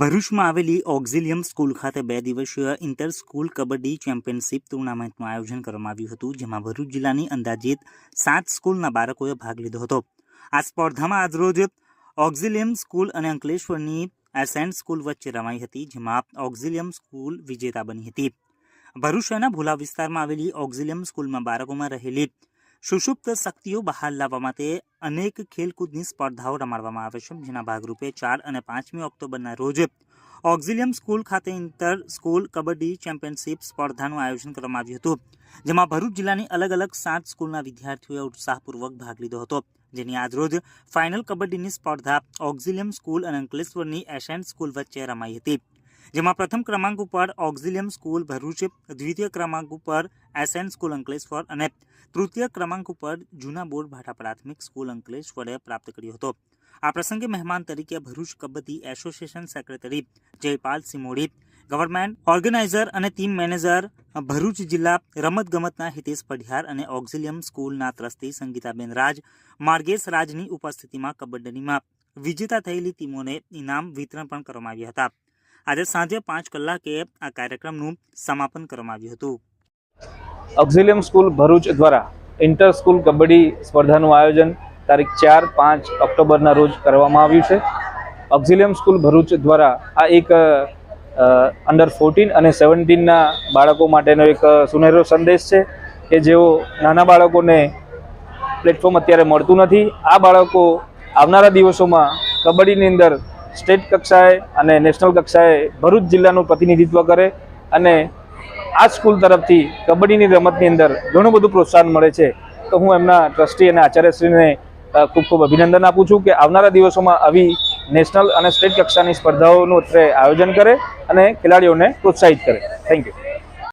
ભરૂચમાં આવેલી ઓક્ઝિલિયમ સ્કૂલ ખાતે બે દિવસીય ઇન્ટર સ્કૂલ કબડ્ડી ચેમ્પિયનશિપ ટુર્નામેન્ટનું આયોજન કરવામાં આવ્યું હતું, જેમાં ભરૂચ જિલ્લાની અંદાજિત સાત સ્કૂલના બાળકોએ ભાગ લીધો હતો. આ સ્પર્ધામાં આજરોજ ઓક્ઝિલિયમ સ્કૂલ અને અંકલેશ્વરની એસેન્ટ સ્કૂલ વચ્ચે રમાઈ હતી, જેમાં ઓક્ઝિલિયમ સ્કૂલ વિજેતા બની હતી. ભરૂચ શહેરના ભોલા વિસ્તારમાં આવેલી ઓક્ઝિલિયમ સ્કૂલમાં બાળકોમાં રહેલી સુષુપ્ત શક્તિઓ બહાર લાવવા માટે અનેક ખેલકૂદની સ્પર્ધાઓ રમાડવામાં આવે છે. જેના ભાગરૂપે ચાર અને પાંચમી ઓક્ટોબરના રોજ ઓક્ઝિલિયમ સ્કૂલ ખાતે ઇન્ટર સ્કૂલ કબડ્ડી ચેમ્પિયનશિપ સ્પર્ધાનું આયોજન કરવામાં આવ્યું હતું. જેમાં ભરૂચ જિલ્લાની અલગ અલગ સાત સ્કૂલના વિદ્યાર્થીઓએ ઉત્સાહપૂર્વક ભાગ લીધો હતો. જેની આજરોજ ફાઇનલ કબડ્ડીની સ્પર્ધા ઓક્ઝિલિયમ સ્કૂલ અને અંકલેશ્વરની એશિયન સ્કૂલ વચ્ચે રમાઈ હતી. જેમાં પ્રથમ ક્રમાંક ઉપર ઓક્ઝિલિયમ સ્કૂલ ભરૂચ, દ્વિતીય ક્રમાંક ઉપર એસએન સ્કૂલ અંકલેશ્વર અને તૃતીય ક્રમાંક ઉપર જૂના બોર્ડ ભાટા પ્રાથમિક સ્કૂલ અંકલેશ્વરે પ્રાપ્ત કર્યો હતો. આ પ્રસંગે મહેમાન તરીકે Bharuch kabaddi association secretary Jaypal Simodi government organiser અને ટીમ મેનેજર ભરૂચ જિલ્લા રમતગમતના હિતેશ પઢિયાર અને ઓક્ઝિલિયમ સ્કૂલના ટ્રસ્ટી સંગીતાબેન રાજ, માર્ગેશ રાજની ઉપસ્થિતિમાં કબડ્ડીમાં વિજેતા થયેલી ટીમોને ઇનામ વિતરણ પણ કરવામાં આવ્યા હતા. આજે સાંજે પાંચ કલાકે આ કાર્યક્રમનું સમાપન કરવામાં આવ્યું હતું. ઓક્ઝિલિયમ સ્કૂલ ભરૂચ દ્વારા ઇન્ટર સ્કૂલ કબડ્ડી સ્પર્ધાનું આયોજન તારીખ ચાર પાંચ ઓક્ટોબરના રોજ કરવામાં આવ્યું છે. ઓક્ઝિલિયમ સ્કૂલ ભરૂચ દ્વારા આ એક અંડર ફોર્ટીન અને સેવન્ટીનના બાળકો માટેનો એક સુનહેરો સંદેશ છે કે જેઓ નાના બાળકોને પ્લેટફોર્મ અત્યારે મળતું નથી. આ બાળકો આવનારા દિવસોમાં કબડ્ડીની અંદર સ્ટેટ કક્ષાએ અને નેશનલ કક્ષાએ ભરૂચ જિલ્લાનું પ્રતિનિધિત્વ કરે અને આ સ્કૂલ તરફથી કબડ્ડીની રમતની અંદર ઘણું બધું પ્રોત્સાહન મળે છે. તો હું એમના ટ્રસ્ટી અને આચાર્યશ્રીને ખૂબ ખૂબ અભિનંદન આપું છું કે આવનારા દિવસોમાં આવી નેશનલ અને સ્ટેટ કક્ષાની સ્પર્ધાઓનું અત્રે આયોજન કરે અને ખેલાડીઓને પ્રોત્સાહિત કરે. Thank you